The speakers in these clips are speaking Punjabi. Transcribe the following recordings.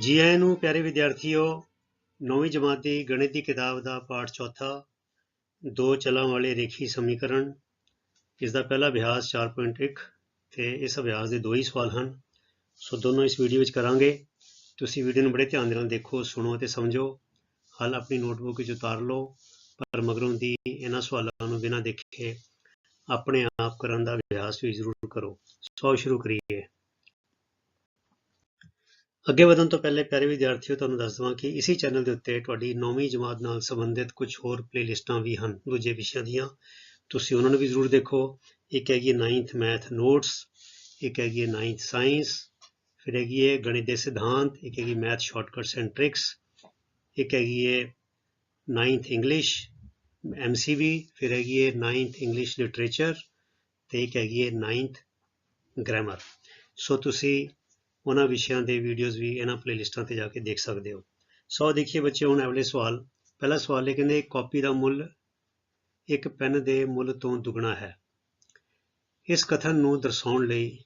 ਜੀ ਆਇਆਂ ਨੂੰ ਪਿਆਰੇ ਵਿਦਿਆਰਥੀਓ, ਨੌਵੀਂ ਜਮਾਤ ਦੀ ਗਣਿਤ ਦੀ ਕਿਤਾਬ ਦਾ ਪਾਠ ਚੌਥਾ, ਦੋ ਚਲਾਂ ਵਾਲੇ ਰੇਖੀ ਸਮੀਕਰਨ, ਇਸ ਦਾ ਪਹਿਲਾ ਅਭਿਆਸ 4.1 ਤੇ ਇਸ ਅਭਿਆਸ ਦੇ ਦੋ ਹੀ ਸਵਾਲ ਹਨ। ਸੋ ਦੋਨੋਂ ਇਸ ਵੀਡੀਓ ਵਿੱਚ ਕਰਾਂਗੇ। ਤੁਸੀਂ ਵੀਡੀਓ ਨੂੰ ਬੜੇ ਧਿਆਨ ਦੇ ਨਾਲ ਦੇਖੋ, ਸੁਣੋ ਤੇ ਸਮਝੋ। ਹੱਲ ਆਪਣੀ ਨੋਟਬੁੱਕ ਵਿੱਚ ਉਤਾਰ ਲਓ, ਪਰ ਮਗਰੋਂ ਦੀ ਇਹਨਾਂ ਸਵਾਲਾਂ ਨੂੰ ਬਿਨਾਂ ਦੇਖੇ ਆਪਣੇ ਆਪ ਕਰਨ ਦਾ ਅਭਿਆਸ ਵੀ ਜ਼ਰੂਰ ਕਰੋ। ਸੋ ਸ਼ੁਰੂ ਕਰੀਏ। ਅੱਗੇ ਵਧਣ ਤੋਂ ਪਹਿਲੇ ਪਿਆਰੇ ਵਿਦਿਆਰਥੀਓ, ਤੁਹਾਨੂੰ ਦੱਸ ਦਵਾਂ ਕਿ ਇਸੇ ਚੈਨਲ ਦੇ ਉੱਤੇ ਤੁਹਾਡੀ 9ਵੀਂ ਜਮਾਤ ਨਾਲ ਸੰਬੰਧਿਤ ਕੁਝ ਹੋਰ ਪਲੇਲਿਸਟਾਂ ਵੀ ਹਨ। ਦੂਜੇ ਵਿਸ਼ਿਆਂ ਦੀਆਂ ਤੁਸੀਂ ਉਹਨਾਂ ਨੂੰ ਵੀ ਜ਼ਰੂਰ ਦੇਖੋ। ਇੱਕ ਹੈਗੀ 9th ਮੈਥ ਨੋਟਸ ਇੱਕ ਹੈਗੀ 9th ਸਾਇੰਸ ਫਿਰ ਹੈਗੀ ਹੈ ਗਣਿਤ ਦੇ ਸਿਧਾਂਤ, ਇੱਕ ਹੈਗੀ ਮੈਥ ਸ਼ਾਰਟਕਟਸ ਐਂਡ ਟ੍ਰਿਕਸ ਇੱਕ ਹੈਗੀ ਹੈ 9th ਇੰਗਲਿਸ਼ ਐਮਸੀਬੀ ਫਿਰ ਹੈਗੀ ਹੈ 9th ਇੰਗਲਿਸ਼ ਲਿਟਰੇਚਰ ਤੇ ਇੱਕ ਹੈਗੀ ਹੈ 9th ਗ੍ਰਾਮਰ ਸੋ ਤੁਸੀਂ ਉਹਨਾਂ ਵਿਸ਼ਿਆਂ ਦੇ ਵੀਡੀਓਜ਼ ਵੀ ਇਹਨਾਂ ਪਲੇਲਿਸਟਾਂ ਤੇ ਜਾ ਕੇ ਦੇਖ ਸਕਦੇ ਹੋ। ਸੋ ਦੇਖੀਏ ਬੱਚੇ, ਹੁਣ ਅਗਲੇ ਸਵਾਲ। ਪਹਿਲਾ ਸਵਾਲ ਇਹ ਕਹਿੰਦੇ ਇੱਕ ਕਾਪੀ ਦਾ ਮੁੱਲ ਇੱਕ ਪੈਨ ਦੇ ਮੁੱਲ ਤੋਂ ਦੁੱਗਣਾ ਹੈ। ਇਸ ਕਥਨ ਨੂੰ ਦਰਸਾਉਣ ਲਈ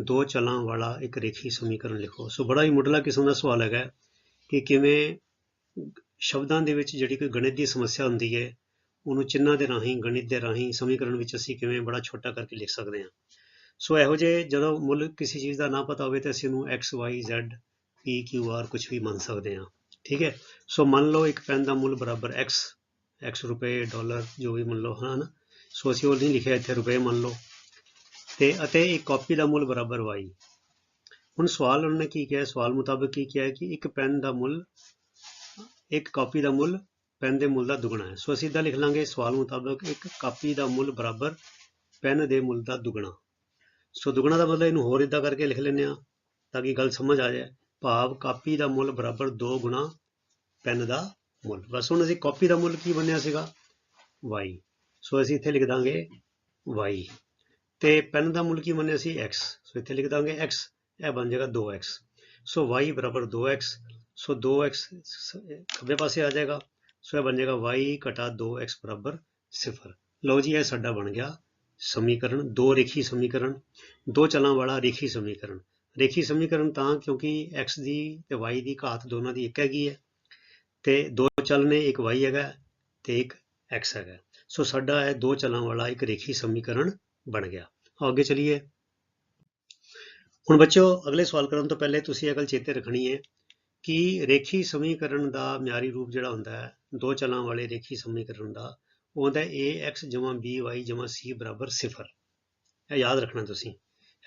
ਦੋ ਚਲਾਂ ਵਾਲਾ ਇੱਕ ਰੇਖੀ ਸਮੀਕਰਨ ਲਿਖੋ। ਸੋ ਬੜਾ ਹੀ ਮੁੱਢਲਾ ਕਿਸਮ ਦਾ ਸਵਾਲ ਹੈਗਾ ਕਿ ਕਿਵੇਂ ਸ਼ਬਦਾਂ ਦੇ ਵਿੱਚ ਜਿਹੜੀ ਕੋਈ ਗਣਿਤ ਦੀ ਸਮੱਸਿਆ ਹੁੰਦੀ ਹੈ, ਉਹਨੂੰ ਚਿੰਨ੍ਹਾਂ ਦੇ ਰਾਹੀਂ, ਗਣਿਤ ਦੇ ਰਾਹੀਂ ਸਮੀਕਰਨ ਵਿੱਚ ਅਸੀਂ ਕਿਵੇਂ ਬੜਾ ਛੋਟਾ ਕਰਕੇ ਲਿਖ ਸਕਦੇ ਹਾਂ। ਸੋ ਇਹੋ ਜਿਹੇ ਜਦੋਂ ਮੁੱਲ ਕਿਸੇ ਚੀਜ਼ ਦਾ ਨਾ ਪਤਾ ਹੋਵੇ ਤਾਂ ਅਸੀਂ ਉਹਨੂੰ x, y, z, p, q, r ਕੁਝ ਵੀ ਮੰਨ ਸਕਦੇ ਹਾਂ, ਠੀਕ ਹੈ? ਸੋ ਮੰਨ ਲਓ ਇੱਕ ਪੈਨ ਦਾ ਮੁੱਲ ਬਰਾਬਰ x x ਰੁਪਏ, ਡਾਲਰ, ਜੋ ਵੀ ਮੰਨ ਲਓ ਨਾ ਸੋ ਅਸੀਂ ਉਹ ਨਹੀਂ ਲਿਖਿਆ, ਇੱਥੇ ਰੁਪਏ ਮੰਨ ਲਓ। ਤੇ, ਅਤੇ ਇੱਕ ਕਾਪੀ ਦਾ ਮੁੱਲ ਬਰਾਬਰ y ਹੁਣ ਸਵਾਲ ਉਹਨਾਂ ਨੇ ਕੀ ਕਿਹਾ? ਸਵਾਲ ਮੁਤਾਬਕ ਕੀ ਕਿਹਾ ਕਿ ਇੱਕ ਪੈਨ ਦਾ ਮੁੱਲ, ਇੱਕ ਕਾਪੀ ਦਾ ਮੁੱਲ ਪੈਨ ਦੇ ਮੁੱਲ ਦਾ ਦੁੱਗਣਾ ਹੈ। ਸੋ ਅਸੀਂ ਇਦਾਂ ਲਿਖ ਲਾਂਗੇ, ਸਵਾਲ ਮੁਤਾਬਕ ਇੱਕ ਕਾਪੀ ਦਾ ਮੁੱਲ ਬਰਾਬਰ ਪੈਨ ਦੇ ਮੁੱਲ ਦਾ ਦੁੱਗਣਾ। ਸੋ ਦੁੱਗਣਾ ਦਾ ਮਤਲਬ ਇਹਨੂੰ ਹੋਰ ਇਦਾਂ ਕਰਕੇ ਲਿਖ ਲੈਂਦੇ ਆ ਤਾਂ ਕਿ ਗੱਲ ਸਮਝ ਆ ਜਾਏ। ਭਾਵ ਕਾਪੀ ਦਾ ਮੁੱਲ ਬਰਾਬਰ 2 ਗੁਣਾ ਪੈਨ ਦਾ ਮੁੱਲ। ਬਸ ਹੁਣ ਅਸੀਂ ਕਾਪੀ ਦਾ ਮੁੱਲ ਕੀ ਬਣਿਆ ਸੀਗਾ? y ਸੋ ਅਸੀਂ ਇੱਥੇ ਲਿਖ ਦਾਂਗੇ y ਤੇ ਪੈਨ ਦਾ ਮੁੱਲ ਕੀ ਮੰਨਿਆ ਸੀ? x ਸੋ ਇੱਥੇ ਲਿਖ ਦਾਂਗੇ x ਇਹ ਬਣ ਜਾਏਗਾ 2x ਸੋ y ਬਰਾਬਰ 2x ਸੋ 2x ਖੱਬੇ ਪਾਸੇ ਆ ਜਾਏਗਾ। ਸੋ ਇਹ ਬਣ ਜਾਏਗਾ y 2x ਬਰਾਬਰ 0 ਲਓ ਜੀ, ਇਹ ਸਾਡਾ ਬਣ ਗਿਆ ਸਮੀਕਰਨ, ਦੋ ਰੇਖੀ ਸਮੀਕਰਨ, ਦੋ ਚਲਾਂ ਵਾਲਾ ਰੇਖੀ ਸਮੀਕਰਨ। ਰੇਖੀ ਸਮੀਕਰਨ ਤਾਂ ਕਿਉਂਕਿ x ਦੀ ਤੇ y ਦੀ ਘਾਤ ਦੋਨਾਂ ਦੀ ਇੱਕ ਹੈਗੀ ਹੈ। ਤੇ ਦੋ ਚਲ ਨੇ, ਇੱਕ y ਹੈਗਾ ਤੇ ਇੱਕ x ਹੈਗਾ। ਸੋ ਸਾਡਾ ਇਹ ਦੋ ਚਲਾਂ ਵਾਲਾ ਇੱਕ ਰੇਖੀ ਸਮੀਕਰਨ ਬਣ ਗਿਆ। ਅੱਗੇ ਚਲੀਏ। ਹੁਣ ਬੱਚਿਓ, ਅਗਲੇ ਸਵਾਲ ਕਰਨ ਤੋਂ ਪਹਿਲੇ ਤੁਸੀਂ ਇਹ ਗੱਲ ਚੇਤੇ ਰੱਖਣੀ ਹੈ ਕਿ ਰੇਖੀ ਸਮੀਕਰਨ ਦਾ ਮਿਆਰੀ ਰੂਪ ਜਿਹੜਾ ਹੁੰਦਾ ਹੈ, ਦੋ ਚਲਾਂ ਵਾਲੇ ਰੇਖੀ ਸਮੀਕਰਨ ਦਾ ਉਹ ਹੁੰਦਾ ax by c ਬਰਾਬਰ ਸਿਫਰ। ਇਹ ਯਾਦ ਰੱਖਣਾ ਤੁਸੀਂ।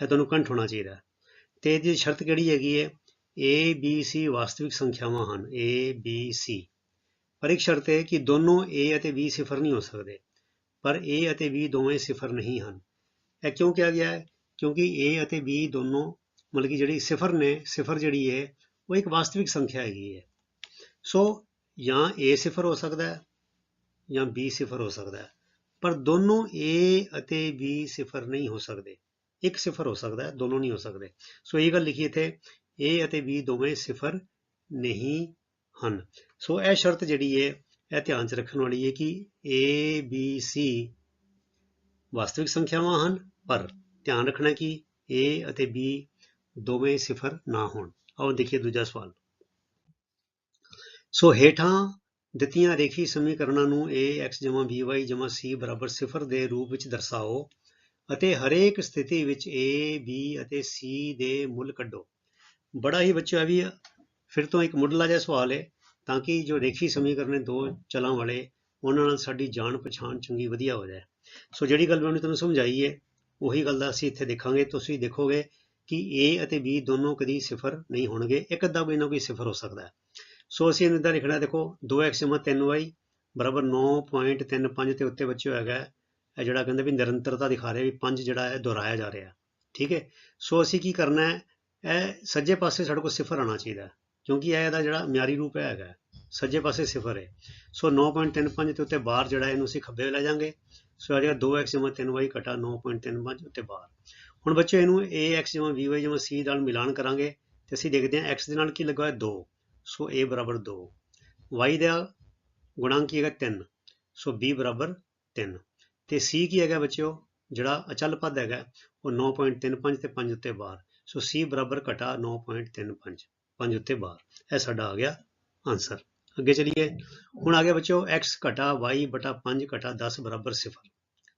ਇਹ ਤੁਹਾਨੂੰ ਕੰਠ ਹੋਣਾ ਚਾਹੀਦਾ। ਤੇ ਇਹਦੀ ਸ਼ਰਤ ਕਿਹੜੀ ਹੈਗੀ ਹੈ? A, b, c ਵਾਸਤਵਿਕ ਸੰਖਿਆਵਾਂ ਹਨ। A, b, c ਪਰ ਇੱਕ ਸ਼ਰਤ ਹੈ ਕਿ ਦੋਨੋਂ a ਅਤੇ b ਸਿਫਰ ਨਹੀਂ ਹੋ ਸਕਦੇ। ਪਰ a ਅਤੇ b ਦੋਵੇਂ ਸਿਫਰ ਨਹੀਂ ਹਨ। ਇਹ ਕਿਉਂ ਕਿਹਾ ਗਿਆ ਹੈ? ਕਿਉਂਕਿ a ਅਤੇ b ਦੋਨੋਂ ਮਤਲਬ ਕਿ ਜਿਹੜੀ ਸਿਫਰ ਨੇ, ਸਿਫਰ ਜਿਹੜੀ ਹੈ, ਉਹ ਇੱਕ ਵਾਸਤਵਿਕ ਸੰਖਿਆ ਹੈਗੀ ਹੈ। ਸੋ ਜਾਂ a ਸਿਫਰ ਹੋ ਸਕਦਾ ਹੈ ਜਾਂ b ਸਿਫਰ ਹੋ ਸਕਦਾ ਹੈ। ਪਰ ਦੋਨੋਂ a ਅਤੇ b ਸਿਫਰ ਨਹੀਂ ਹੋ ਸਕਦੇ। ਇੱਕ ਸਿਫਰ ਹੋ ਸਕਦਾ ਹੈ, ਦੋਨੋਂ ਨਹੀਂ ਹੋ ਸਕਦੇ। ਸੋ ਇਹ ਗੱਲ ਲਿਖੀ ਇੱਥੇ, a ਅਤੇ b ਦੋਵੇਂ ਸਿਫਰ ਨਹੀਂ ਹਨ। ਸੋ ਇਹ ਸ਼ਰਤ ਜਿਹੜੀ ਹੈ, ਇਹ ਧਿਆਨ 'ਚ ਰੱਖਣ ਵਾਲੀ ਹੈ ਕਿ a, b, c ਵਾਸਤਵਿਕ ਸੰਖਿਆਵਾਂ ਹਨ, ਪਰ ਧਿਆਨ ਰੱਖਣਾ ਕਿ a ਅਤੇ b ਦੋਵੇਂ ਸਿਫਰ ਨਾ ਹੋਣ। ਆਓ ਦੇਖੀਏ ਦੂਜਾ ਸਵਾਲ। ਸੋ ਹੇਠਾਂ ਦਿੱਤੀਆਂ ਰੇਖੀ ਸਮੀਕਰਨਾਂ ਨੂੰ ax by c ਬਰਾਬਰ 0 ਦੇ ਰੂਪ ਵਿੱਚ ਦਰਸਾਓ ਅਤੇ ਹਰੇਕ ਸਥਿਤੀ ਵਿੱਚ a, b ਅਤੇ c ਦੇ ਮੁੱਲ ਕੱਢੋ। ਬੜਾ ਹੀ ਬੱਚਾ ਵੀ ਫਿਰ ਤੋਂ ਇੱਕ ਮੁੱਢਲਾ ਜਿਹਾ ਸਵਾਲ ਹੈ ਤਾਂ ਕਿ ਜੋ ਰੇਖੀ ਸਮੀਕਰਨ ਨੇ ਦੋ ਚਲਾਂ ਵਾਲੇ, ਉਹਨਾਂ ਨਾਲ ਸਾਡੀ ਜਾਣ ਪਛਾਣ ਚੰਗੀ ਵਧੀਆ ਹੋ ਜਾਏ। ਸੋ ਜਿਹੜੀ ਗੱਲ ਮੈਂ ਤੁਹਾਨੂੰ ਸਮਝਾਈ ਹੈ ਉਹੀ ਗੱਲ ਦਾ ਅਸੀਂ ਇੱਥੇ ਦੇਖਾਂਗੇ। ਤੁਸੀਂ ਦੇਖੋਗੇ ਕਿ a ਅਤੇ b ਦੋਨੋਂ ਕਦੀ ਸਿਫਰ ਨਹੀਂ ਹੋਣਗੇ। ਇੱਕ ਅੱਧਾ ਕੋਈ ਨਾ ਕੋਈ ਸਿਫਰ ਹੋ ਸਕਦਾ। ਹੈ ਸੋ ਅਸੀਂ ਇਹਨੂੰ ਇਦਾਂ ਲਿਖਣਾ ਦੇਖੋ 2x 3y ਬਰਾਬਰ 9.35 ਤੇ ਉੱਤੇ ਬੱਚੇ ਹੋਏਗਾ ਇਹ ਜਿਹੜਾ ਕਹਿੰਦੇ ਵੀ ਨਿਰੰਤਰਤਾ ਦਿਖਾ ਰਿਹਾ ਵੀ 5 ਜਿਹੜਾ ਹੈ, ਦੁਹਰਾਇਆ ਜਾ ਰਿਹਾ। ਠੀਕ ਹੈ? ਸੋ ਅਸੀਂ ਕੀ ਕਰਨਾ ਹੈ, ਇਹ ਸੱਜੇ ਪਾਸੇ ਸਾਡੇ ਕੋਲ ਸਿਫਰ ਆਣਾ ਚਾਹੀਦਾ ਕਿਉਂਕਿ ਇਹ ਇਹਦਾ ਜਿਹੜਾ ਮਿਆਰੀ ਰੂਪ ਹੈਗਾ ਸੱਜੇ ਪਾਸੇ ਸਿਫਰ ਹੈ। ਸੋ 9.35 ਤੇ ਉੱਤੇ ਬਾਹਰ ਜਿਹੜਾ ਇਹਨੂੰ ਅਸੀਂ ਖੱਬੇ ਲੈ ਜਾਾਂਗੇ ਸੋ ਆ ਜਾਏਗਾ 2x 3y 9.35 ਉੱਤੇ ਬਾਹਰ। ਹੁਣ ਬੱਚੇ ਇਹਨੂੰ ax by c ਨਾਲ ਮਿਲਾਨ ਕਰਾਂਗੇ ਤੇ ਅਸੀਂ ਦੇਖਦੇ ਹਾਂ x ਦੇ ਨਾਲ ਕੀ ਲੱਗਾ ਹੈ 2 ਸੋ a ਬਰਾਬਰ 2 y ਦਾ ਗੁਣਾਂਕ ਕੀ ਹੈਗਾ? 3 ਸੋ b ਬਰਾਬਰ 3 ਤੇ c ਕੀ ਹੈਗਾ ਬੱਚਿਓ? ਜਿਹੜਾ ਅਚਲ ਪਦ ਹੈਗਾ, ਉਹ 9.35 ਤੇ 5 ਉੱਤੇ ਬਾਹਰ ਸੋ c ਬਰਾਬਰ ਘਟਾ 9.35 5 ਉੱਤੇ ਬਾਹਰ ਇਹ ਸਾਡਾ ਆ ਗਿਆ ਆਨਸਰ ਅੱਗੇ ਚਲੀਏ। ਹੁਣ ਆ ਗਿਆ ਬੱਚਿਓ, x ਘਟਾ y ਬਟਾ 5 ਘਟਾ 10 ਬਰਾਬਰ 0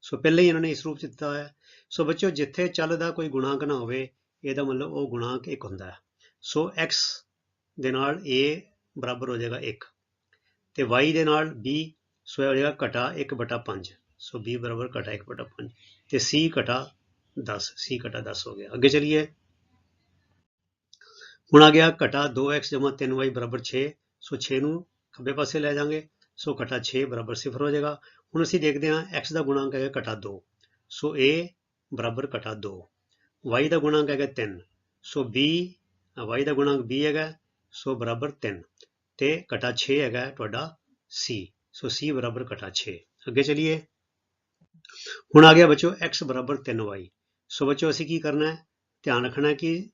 ਸੋ ਪਹਿਲੇ ਹੀ ਇਹਨਾਂ ਨੇ ਇਸ ਰੂਪ ਚ ਦਿੱਤਾ ਹੋਇਆ। ਸੋ ਬੱਚਿਓ, ਜਿੱਥੇ ਚੱਲ ਦਾ ਕੋਈ ਗੁਣਾਂਕ ਨਾ ਹੋਵੇ, ਇਹਦਾ ਮਤਲਬ ਉਹ ਗੁਣਾਂਕ ਇੱਕ ਹੁੰਦਾ ਹੈ। ਸੋ x ਦੇ ਨਾਲ a ਬਰਾਬਰ ਹੋ ਜਾਏਗਾ 1 ਤੇ y ਦੇ ਨਾਲ b ਸੋ ਇਹ ਹੋ ਜਾਏਗਾ ਘਟਾ 1 ਬਟਾ 5 ਸੋ b ਬਰਾਬਰ ਘਟਾ 1 ਬਟਾ 5 ਤੇ c ਘਟਾ 10 c ਘਟਾ 10 ਹੋ ਗਿਆ। ਅੱਗੇ ਚਲੀਏ। ਹੁਣ ਆ ਗਿਆ ਘਟਾ 2x 3y ਬਰਾਬਰ 6 ਸੋ 6 ਨੂੰ ਖੱਬੇ ਪਾਸੇ ਲੈ ਜਾਾਂਗੇ ਸੋ ਘਟਾ 6 ਬਰਾਬਰ 0 ਹੋ ਜਾਏਗਾ। ਹੁਣ ਅਸੀਂ ਦੇਖਦੇ ਹਾਂ x ਦਾ ਗੁਣਾਂਕ ਹੈਗਾ ਘਟਾ 2 ਸੋ a ਬਰਾਬਰ ਘਟਾ 2 y ਦਾ ਗੁਣਾਂਕ ਹੈਗਾ 3 ਸੋ b ਅ, y ਦਾ ਗੁਣਾਂਕ b ਹੈਗਾ ਸੋ ਬਰਾਬਰ 3 ਤੇ ਘਟਾ 6 ਹੈਗਾ ਤੁਹਾਡਾ c ਸੋ c ਬਰਾਬਰ ਘਟਾ 6 ਅੱਗੇ ਚਲੀਏ। ਹੁਣ ਆ ਗਿਆ ਬੱਚੋ x ਬਰਾਬਰ 3y ਸੋ ਬੱਚੋ ਅਸੀਂ ਕੀ ਕਰਨਾ ਹੈ? ਧਿਆਨ ਰੱਖਣਾ ਕਿ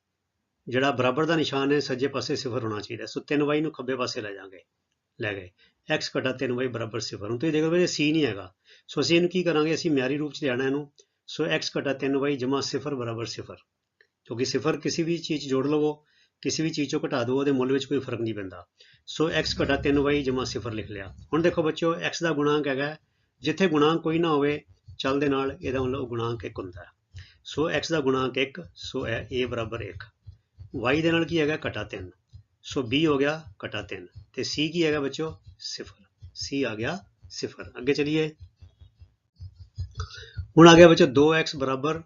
ਜਿਹੜਾ ਬਰਾਬਰ ਦਾ ਨਿਸ਼ਾਨ ਹੈ, ਸੱਜੇ ਪਾਸੇ ਸਿਫਰ ਹੋਣਾ ਚਾਹੀਦਾ। ਸੋ 3y ਨੂੰ ਖੱਬੇ ਪਾਸੇ ਲੈ ਜਾਾਂਗੇ। ਲੈ ਗਏ। X ਘਟਾ 3y ਬਰਾਬਰ ਸਿਫਰ। ਹੁਣ ਤੁਸੀਂ ਦੇਖ ਲਓ ਇਹ c ਨਹੀਂ ਹੈਗਾ। ਸੋ ਅਸੀਂ ਇਹਨੂੰ ਕੀ ਕਰਾਂਗੇ? ਅਸੀਂ ਮਿਆਰੀ ਰੂਪ ਚ ਲਿਆਣਾ ਇਹਨੂੰ। ਸੋ x ਘਟਾ 3y ਜਮਾ ਸਿਫਰ ਬਰਾਬਰ ਸਿਫਰ। ਕਿਉਂਕਿ ਸਿਫਰ ਕਿਸੇ ਵੀ ਚੀਜ਼ 'ਚ ਜੋੜ ਲਵੋ। ਕਿਸੇ ਵੀ ਚੀਜ਼ ਚੋਂ ਘਟਾ ਦਿਓ ਉਹਦੇ ਮੁੱਲ ਵਿੱਚ ਕੋਈ ਫ਼ਰਕ ਨਹੀਂ ਪੈਂਦਾ। ਸੋ x ਘਟਾ 3y ਜਮਾ ਸਿਫਰ ਲਿਖ ਲਿਆ। ਹੁਣ ਦੇਖੋ ਬੱਚਿਓ, x ਦਾ ਗੁਣਾਂਕ ਹੈਗਾ, ਜਿੱਥੇ ਗੁਣਾਂਕ ਕੋਈ ਨਾ ਹੋਵੇ, ਚੱਲ ਦੇ ਨਾਲ ਇਹਦਾ ਮਤਲਬ ਗੁਣਾਂਕ ਇੱਕ ਹੁੰਦਾ ਸੋ x ਦਾ ਗੁਣਾਂਕ 1 ਸੋ ਇਹ a ਬਰਾਬਰ 1 y ਦੇ ਨਾਲ ਕੀ ਹੈਗਾ? ਘਟਾ 3 ਸੋ b ਹੋ ਗਿਆ, ਘਟਾ 3 ਤੇ c ਕੀ ਹੈਗਾ ਬੱਚਿਓ? 0 c ਆ ਗਿਆ 0 ਅੱਗੇ ਚਲੀਏ। ਹੁਣ ਆ ਗਿਆ ਬੱਚੋ 2x ਬਰਾਬਰ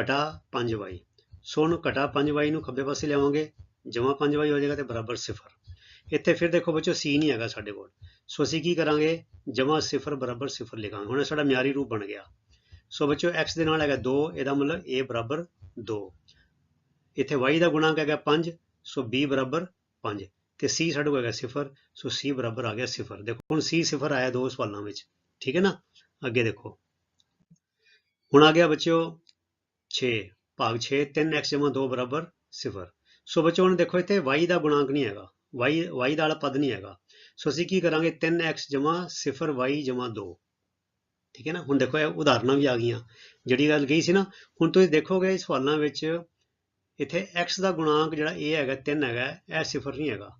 ਘਟਾ 5y ਸੋ ਹੁਣ ਘਟਾ 5y ਨੂੰ ਖੱਬੇ ਪਾਸੇ ਲਿਆਵਾਂਗੇ। ਜਮਾ 5y ਹੋ ਜਾਏਗਾ ਤੇ ਬਰਾਬਰ ਸਿਫਰ। ਇੱਥੇ ਫਿਰ ਦੇਖੋ ਬੱਚੋ c ਨਹੀਂ ਹੈਗਾ ਸਾਡੇ ਕੋਲ। ਸੋ ਅਸੀਂ ਕੀ ਕਰਾਂਗੇ? ਜਮਾ ਸਿਫਰ, ਬਰਾਬਰ ਸਿਫਰ ਲਿਖਾਂਗੇ। ਹੁਣ ਇਹ ਸਾਡਾ ਮਿਆਰੀ ਰੂਪ ਬਣ ਗਿਆ। ਸੋ ਬੱਚੋ x ਦੇ ਨਾਲ ਹੈਗਾ 2 ਇਹਦਾ ਮਤਲਬ a ਬਰਾਬਰ 2 ਇੱਥੇ y ਦਾ ਗੁਣਾਂਕ ਹੈਗਾ 5 ਸੋ b ਬਰਾਬਰ 5 ਤੇ c ਸਾਡੇ ਕੋਲ ਹੈਗਾ ਸਿਫਰ, ਸੋ c ਬਰਾਬਰ ਆ ਗਿਆ ਸਿਫਰ। ਦੇਖੋ, ਹੁਣ c ਸਿਫਰ ਆਇਆ ਦੋ ਸਵਾਲਾਂ ਵਿੱਚ। ਠੀਕ ਹੈ ਨਾ? ਅੱਗੇ ਦੇਖੋ। ਹੁਣ ਆ ਗਿਆ ਬੱਚਿਓ 6 ਭਾਗ 6 3x 2 ਬਰਾਬਰ 0 ਸੋ ਬੱਚਿਓ ਹੁਣ ਦੇਖੋ ਇੱਥੇ y ਦਾ ਗੁਣਾਂਕ ਨਹੀਂ ਹੈਗਾ। y y ਦਾ ਵਾਲਾ ਪਦ ਨਹੀਂ ਹੈਗਾ। ਸੋ ਅਸੀਂ ਕੀ ਕਰਾਂਗੇ? 3x 0y 2 ਠੀਕ ਹੈ ਨਾ? ਹੁਣ ਦੇਖੋ, ਇਹ ਉਦਾਹਰਨਾਂ ਵੀ ਆ ਗਈਆਂ। ਜਿਹੜੀ ਗੱਲ ਗਈ ਸੀ ਨਾ, ਹੁਣ ਤੁਸੀਂ ਦੇਖੋਗੇ ਇਸ ਸਵਾਲਾਂ ਵਿੱਚ, ਇੱਥੇ x ਦਾ ਗੁਣਾਂਕ ਜਿਹੜਾ a ਹੈਗਾ 3 ਹੈਗਾ, ਇਹ ਸਿਫਰ ਨਹੀਂ ਹੈਗਾ।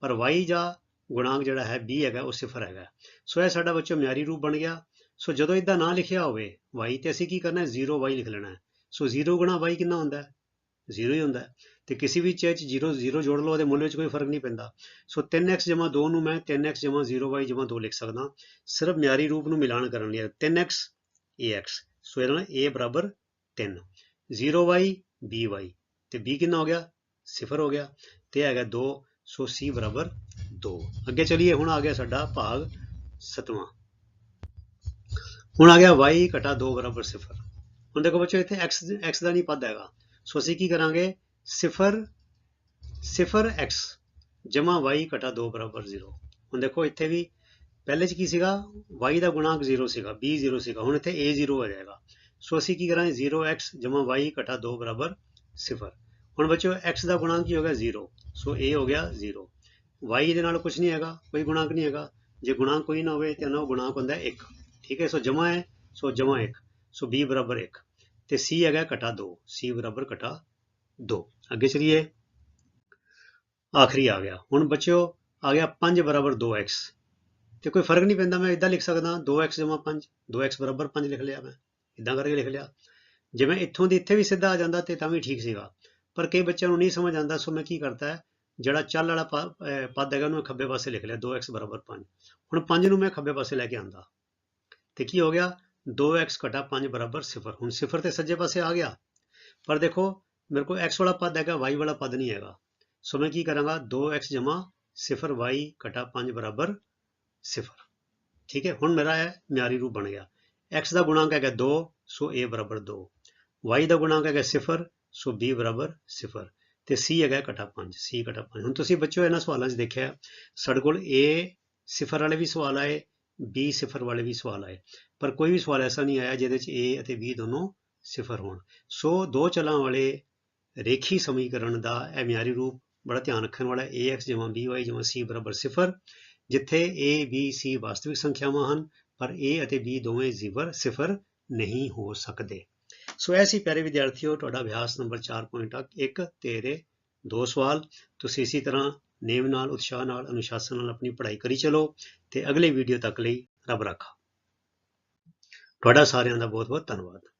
ਪਰ y ਦਾ ਗੁਣਾਂਕ ਜਿਹੜਾ ਹੈ, b ਹੈਗਾ, ਉਹ ਸਿਫਰ ਹੈਗਾ। ਸੋ ਇਹ ਸਾਡਾ ਬੱਚੋ ਮਿਆਰੀ ਰੂਪ ਬਣ ਗਿਆ। ਸੋ ਜਦੋਂ ਇਦਾਂ ਨਾ ਲਿਖਿਆ ਹੋਵੇ, y ਤੇ ਅਸੀਂ ਕੀ ਕਰਨਾ ਹੈ? 0y ਲਿਖ ਲੈਣਾ ਹੈ। ਸੋ 0 ਗੁਣਾ y ਕਿੰਨਾ ਹੁੰਦਾ ਹੈ? 0 ਹੀ ਹੁੰਦਾ ਹੈ। ਤੇ ਕਿਸੇ ਵੀ ਚੀਜ਼ 'ਚ 0 0 ਜੋੜ ਲਓ, ਉਹਦੇ ਮੁੱਲ ਵਿੱਚ ਕੋਈ ਫ਼ਰਕ ਨਹੀਂ ਪੈਂਦਾ। ਸੋ 3x 2 ਨੂੰ ਮੈਂ 3x 0y 2 ਲਿਖ ਸਕਦਾ। ਸਿਰਫ ਮਿਆਰੀ ਰੂਪ ਨੂੰ ਮਿਲਾਨ ਕਰਨ ਲਈ 3x ax ਸੋ ਇਹਦਾ ਨਾਲ a ਬਰਾਬਰ 3 0y by ਤੇ b ਕਿੰਨਾ ਹੋ ਗਿਆ? ਸਿਫਰ ਹੋ ਗਿਆ। ਤੇ ਹੈਗਾ 2 ਸੋ c ਬਰਾਬਰ 2 ਅੱਗੇ ਚਲੀਏ, ਹੁਣ ਆ ਗਿਆ ਸਾਡਾ ਭਾਗ 7ਵਾਂ ਹੁਣ ਆ ਗਿਆ y ਘਟਾ 2 ਬਰਾਬਰ 0 ਹੁਣ ਦੇਖੋ ਬੱਚੋ ਇੱਥੇ x x ਦਾ ਨਹੀਂ ਪਦ ਹੈਗਾ। ਸੋ ਅਸੀਂ ਕੀ ਕਰਾਂਗੇ? 0 0 x ਜਮਾ y ਘਟਾ 2 ਬਰਾਬਰ 0 ਹੁਣ ਦੇਖੋ ਇੱਥੇ ਵੀ ਪਹਿਲੇ ਚ ਕੀ ਸੀਗਾ? Y ਦਾ ਗੁਣਾਂਕ 0 ਸੀਗਾ, b 0 ਸੀਗਾ, ਹੁਣ ਇੱਥੇ a 0 ਹੋ ਜਾਏਗਾ। ਸੋ ਅਸੀਂ ਕੀ ਕਰਾਂਗੇ? 0x ਜਮਾ y ਘਟਾ 2 ਬਰਾਬਰ 0 ਹੁਣ ਬੱਚੋ x ਦਾ ਗੁਣਾਂਕ ਕੀ ਹੋ ਗਿਆ? 0 ਸੋ a ਹੋ ਗਿਆ 0 y ਦੇ ਨਾਲ ਕੁਝ ਨਹੀਂ ਹੈਗਾ, ਕੋਈ ਗੁਣਾਂਕ ਨਹੀਂ ਹੈਗਾ। ਜੇ ਗੁਣਾਂਕ ਕੋਈ ਨਾ ਹੋਵੇ ਤਾਂ ਨਾ ਉਹ ਗੁਣਾਂਕ ਹੁੰਦਾ 1 ਠੀਕ ਹੈ? ਸੋ ਜਮਾ ਹੈ, ਸੋ ਜਮਾ 1 ਸੋ b ਬਰਾਬਰ 1 ਤੇ c ਹੈਗਾ ਘਟਾ 2 c ਬਰਾਬਰ ਘਟਾ 2 ਅੱਗੇ ਚਲੀਏ। ਆਖਰੀ ਆ ਗਿਆ। ਹੁਣ ਬੱਚਿਓ, ਆ ਗਿਆ 5 ਬਰਾਬਰ 2x ਤੇ ਕੋਈ ਫ਼ਰਕ ਨਹੀਂ ਪੈਂਦਾ, ਮੈਂ ਇਦਾਂ ਲਿਖ ਸਕਦਾ 2x 5 2x ਬਰਾਬਰ 5 ਲਿਖ ਲਿਆ ਮੈਂ। ਇਦਾਂ ਕਰਕੇ ਲਿਖ ਲਿਆ। ਜੇ ਮੈਂ ਇੱਥੋਂ ਦੀ ਇੱਥੇ ਵੀ ਸਿੱਧਾ ਆ ਜਾਂਦਾ ਤੇ ਤਾਂ ਵੀ ਠੀਕ ਸੀਗਾ। ਪਰ ਕਈ ਬੱਚਿਆਂ ਨੂੰ ਨਹੀਂ ਸਮਝ ਆਉਂਦਾ, ਸੋ ਮੈਂ ਕੀ ਕਰਤਾ ਜਿਹੜਾ ਚੱਲ ਵਾਲਾ ਪਦ ਹੈਗਾ ਉਹਨੂੰ ਮੈਂ ਖੱਬੇ ਪਾਸੇ ਲਿਖ ਲਿਆ 2x ਬਰਾਬਰ 5 ਹੁਣ 5 ਨੂੰ ਮੈਂ ਖੱਬੇ ਪਾਸੇ ਲੈ ਕੇ ਆਂਦਾ ਤੇ ਕੀ ਹੋ ਗਿਆ? 2x ਘਟਾ 5 ਬਰਾਬਰ 0 ਹੁਣ ਸਿਫਰ ਤੇ ਸੱਜੇ ਪਾਸੇ ਆ ਗਿਆ। ਪਰ ਦੇਖੋ ਮੇਰੇ ਕੋਲ x ਵਾਲਾ ਪਦ ਹੈਗਾ, y ਵਾਲਾ ਪਦ ਨਹੀਂ ਹੈਗਾ। ਸੋ ਮੈਂ ਕੀ ਕਰਾਂਗਾ? 2x 0 y ਘਟਾ 5 ਬਰਾਬਰ 0 ਠੀਕ ਹੈ? ਹੁਣ ਮੇਰਾ ਇਹ ਮਿਆਰੀ ਰੂਪ ਬਣ ਗਿਆ। X ਦਾ ਗੁਣਾਂਕ ਹੈਗਾ 2 ਸੋ a ਬਰਾਬਰ 2 y ਦਾ ਗੁਣਾਂਕ ਹੈਗਾ 0 ਸੋ b ਬਰਾਬਰ 0 ਤੇ c ਹੈਗਾ ਘਟਾ 5 c ਘਟਾ 5 ਹੁਣ ਤੁਸੀਂ ਬੱਚਿਓ ਇਹਨਾਂ ਸਵਾਲਾਂ 'ਚ ਦੇਖਿਆ, ਸਾਡੇ ਕੋਲ a ਸਿਫਰ ਵਾਲੇ ਵੀ ਸਵਾਲ ਆਏ, b ਸਿਫਰ ਵਾਲੇ ਵੀ ਸਵਾਲ ਆਏ। ਪਰ ਕੋਈ ਵੀ ਸਵਾਲ ਐਸਾ ਨਹੀਂ ਆਇਆ ਜਿਹਦੇ 'ਚ a ਅਤੇ b ਦੋਨੋਂ ਸਿਫਰ ਹੋਣ। ਸੋ ਦੋ ਚਲਾਂ ਵਾਲੇ ਰੇਖੀ ਸਮੀਕਰਨ ਦਾ ਇਹ ਮਿਆਰੀ ਰੂਪ ਬੜਾ ਧਿਆਨ ਰੱਖਣ ਵਾਲਾ ਹੈ। Ax by c ਬਰਾਬਰ 0 ਜਿੱਥੇ a, b, c ਵਾਸਤਵਿਕ ਸੰਖਿਆਵਾਂ ਹਨ, ਪਰ a ਅਤੇ b ਦੋਵੇਂ ਜ਼ਿਫਰ ਸਿਫਰ ਨਹੀਂ ਹੋ ਸਕਦੇ। ਸੋ ਐਸੀ ਪਿਆਰੇ ਵਿਦਿਆਰਥੀਓ, ਤੁਹਾਡਾ ਅਭਿਆਸ ਨੰਬਰ 4.1 ਤੇ ਇਹਦੇ ਦੋ ਸਵਾਲ। ਤੁਸੀਂ ਇਸੇ ਤਰ੍ਹਾਂ ਨੇਮ ਨਾਲ, ਉਤਸ਼ਾਹ ਨਾਲ, ਅਨੁਸ਼ਾਸਨ ਨਾਲ ਆਪਣੀ ਪੜ੍ਹਾਈ ਕਰੀ ਚਲੋ ਤੇ ਅਗਲੇ ਵੀਡੀਓ ਤੱਕ ਲਈ ਰੱਬ ਰਾਖਾ। ਤੁਹਾਡਾ ਸਾਰਿਆਂ ਦਾ ਬਹੁਤ ਬਹੁਤ ਧੰਨਵਾਦ।